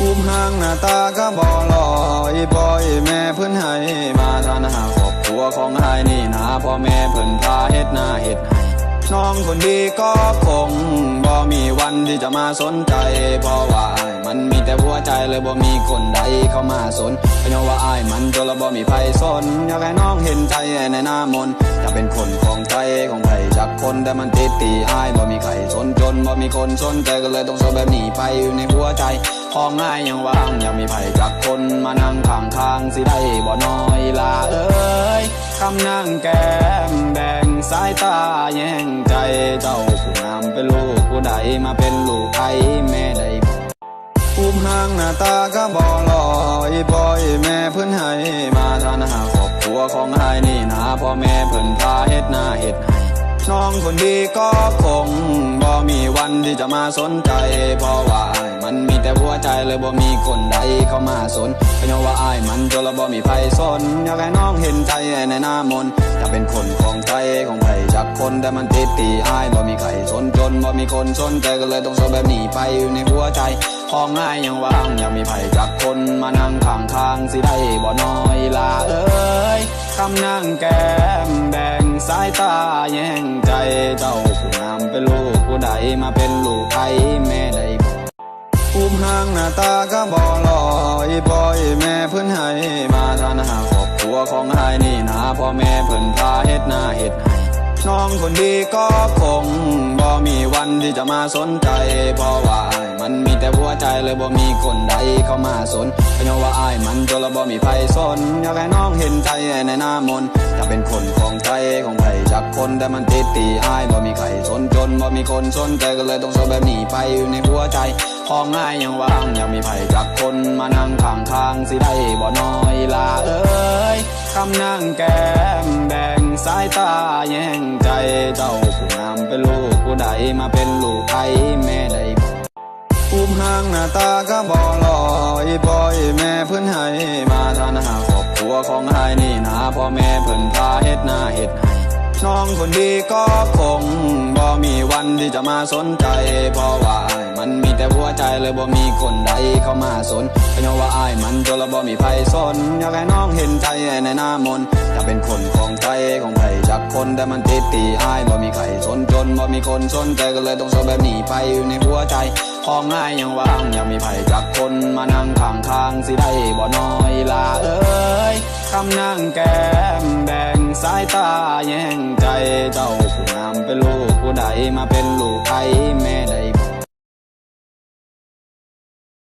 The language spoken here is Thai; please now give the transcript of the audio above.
อุ้มห่างหน้าตาก็บอลอยบ่อยแม่เพิ่นให้มาทานหาครอบครัวของหายนี่นาพ่อแม่เพิ่นพาเฮ็ดหน้าเฮ็ดให้น้องคนดีก็คง มีวันที่จะมาสนใจ เพราะว่าอ้ายมันมีแต่หัวใจเลยบ่มีคนใดเข้ามาสนเพราะว่าอ้ายมันจนละบ่มีไผสนอยากให้น้องเห็นใจในหน้ามนต์อยากเป็นคนของใจของใครจักคนแต่มันติดตีอ้ายบ่มีใครสนจนบ่มีคนสนใจก็เลยต้องโซแบบนี้ไปอยู่ในหัวใจของง่ายยังว่างยังมีไผจักคนมานั่งข้างทางสิได้บ่น้อยลาเอ้ยคำนั่งแก สายตาแย่งใจเจ้าผู้งามเป็นลูกผู้ใดมาเป็นลูกไอแม่ได้บ่อุ้มห่างหน้าตาก็บ่ลอยปล่อยแม่เพิ่นให้มาทานหาครอบครัวของหายนี่นาพ่อแม่เพิ่นพาเฮ็ดหน้าเฮ็ดให้น้องคนดีก็คงบ่มีวันที่จะมาสนใจ เพราะว่าอ้ายมันมีแต่หัวใจเลยบ่มีคนใดเข้ามาสนเพราะว่าอ้ายมันจนละบ่มีไผสนอยากให้น้องเห็นใจในหน้ามนต์อยากเป็นคน คนแต่มันติดตีอ้ายบ่มีใครสนจนบ่มีคนสนใจก็เลยต้องโซแบบนี้ไปอยู่ในหัวใจของง่ายยังว่างยังมีไผจักคนมานั่งข้างทางสิได้บ่น้อยลาเอ้ยคำนั่งแก้มแดงสายตาแย่งใจเจ้าผู้งามเป็นลูกผู้ใดมาเป็นลูกไอแม่ได้บ่อุ้มห่างหน้าตาก็บ่ลอยปล่อยแม่เพิ่อนให้มาทานหาครอบครัวของหายนี่นาพ่อแม่เพิ่อนพาเฮ็ดหน้าเฮ็ดให้ น้องคนดีก็คงบ่มีวันที่จะมาสนใจเพราะว่าอ้ายมันมีแต่หัวใจเลยบ่มีคนใดเข้ามาสนเพราะว่าอ้ายมันจนละบ่มีไผสนอยากให้น้องเห็นใจในหน้ามนต์อยากเป็นคนของใจของใครจักคนแต่มันติดตีอ้ายบ่มีใครสนจนบ่มีคนสนใจก็เลยต้องโซแบบนี้ไปอยู่ในหัวใจของง่ายยังว่างยังมีไผจักคนมานั่งข้างทางสิได้บ่น้อยลาเอ้ยคำนั่งแก สายตาแย่งใจเจ้าผู้งามเป็นลูกผู้ใดมาเป็นลูกไอแม่ได้บ่อุ้มหางหน้าตาก็บ่ลอยปล่อยแม่เพิ่นให้มาทานหาครอบครัวของหายนี่นาพ่อแม่เพิ่นพาเฮ็ดหน้าเฮ็ดให้น้องคนดีก็คงบ่มีวันที่จะมาสนใจเพราะว่า มันมีแต่หัวใจเลยบ่มีคนใดเข้ามาสนเพราะว่าอ้ายมันจนละบ่มีไผสนอยากให้น้องเห็นใจในหน้ามนต์อยากเป็นคนของใจของใครจักคนแต่มันติดตีอ้ายบ่มีใครสนจนบ่มีคนสนใจก็เลยต้องโซแบบนี้ไปอยู่ในหัวใจของง่ายยังว่างยังมีไผจักคนมานั่งข้างทางสิได้บ่น้อยลาเอ้ยคำนั่งแก้มแดงสายตาแย่งใจเจ้าผู้งามเป็นลูกผู้ใดมาเป็นลูกไอแม่